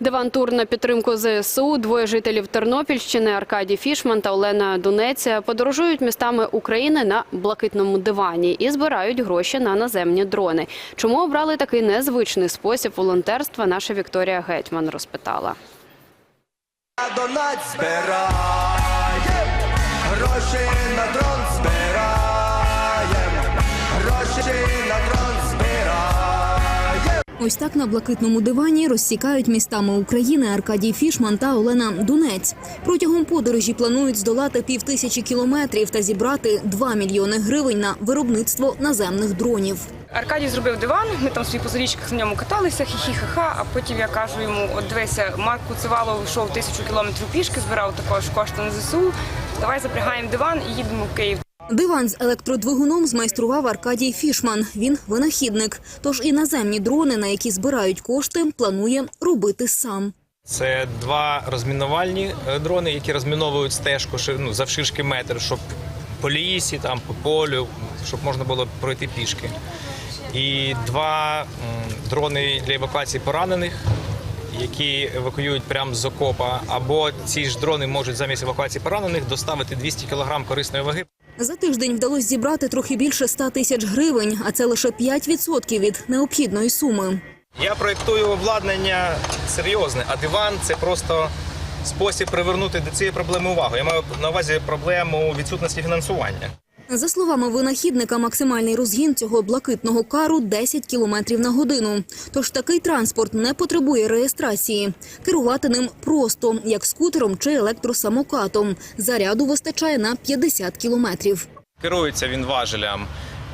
Диван-тур на підтримку ЗСУ. Двоє жителів Тернопільщини Аркадій Фішман та Олена Дунець подорожують містами України на блакитному дивані і збирають гроші на наземні дрони. Чому обрали такий незвичний спосіб волонтерства? Наша Вікторія Гетьман розпитала. Донать збираєм, гроші на дрон збираєм, Ось так на блакитному дивані розсікають містами України Аркадій Фішман та Олена Дунець. Протягом подорожі планують здолати півтисячі кілометрів та зібрати 2 мільйони гривень на виробництво наземних дронів. Аркадій зробив диван, ми там собі по зарічках на ньому каталися, хі-хі-ха-ха, а потім я кажу йому, от дивися, Марк Куцевалов йшов тисячу кілометрів пішки, збирав також кошти на ЗСУ, давай запрягаємо диван і їдемо в Київ. Диван з електродвигуном змайстрував Аркадій Фішман. Він винахідник. Тож і наземні дрони, на які збирають кошти, планує робити сам. Це два розмінувальні е, дрони, які розміновують стежку ну, завширшки метр, щоб по лісі, там, по полю, щоб можна було пройти пішки. І два дрони для евакуації поранених, які евакуюють прямо з окопа. Або ці ж дрони можуть замість евакуації поранених доставити 200 кг корисної ваги. За тиждень вдалося зібрати трохи більше 100 тисяч гривень, а це лише 5% від необхідної суми. Я проєктую обладнання серйозне, а диван це просто спосіб привернути до цієї проблеми увагу. Я маю на увазі проблему відсутності фінансування. За словами винахідника, максимальний розгін цього блакитного кару 10 км на годину. Тож такий транспорт не потребує реєстрації. Керувати ним просто, як скутером чи електросамокатом. Заряду вистачає на 50 кілометрів. Керується він важелем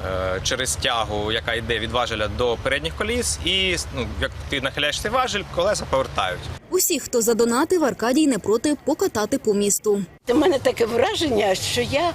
е, через тягу, яка йде від важеля до передніх коліс, і ну, як ти нахиляєш цей важель, колеса повертають. Усі, хто задонатив, Аркадій не проти покатати по місту. У мене таке враження, що я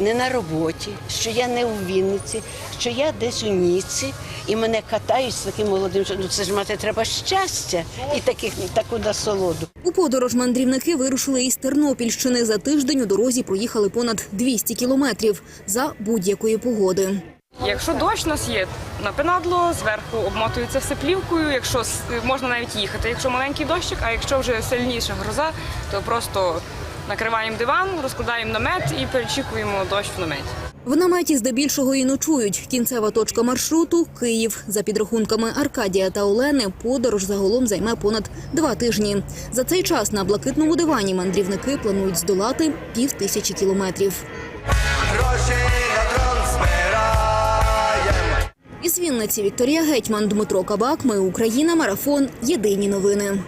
не на роботі, що я не у Вінниці, що я десь у Ніці, і мене катають з таким молодим. Ну це ж мати треба щастя і таких таку насолоду. У подорож мандрівники вирушили із Тернопільщини. За тиждень у дорозі проїхали понад 200 кілометрів за будь-якої погоди. Якщо дощ у нас є, напинадло, зверху обмотується все плівкою, якщо с- можна навіть їхати, якщо маленький дощик, а якщо вже сильніша гроза, то просто накриваємо диван, розкладаємо намет і перечікуємо дощ в наметі. В наметі здебільшого і ночують. Кінцева точка маршруту Київ. За підрахунками Аркадія та Олени, подорож загалом займе понад два тижні. За цей час на блакитному дивані мандрівники планують здолати пів тисячі кілометрів. Із Вінниці Вікторія Гетьман, Дмитро Кабак. Ми Україна. Марафон. Єдині новини.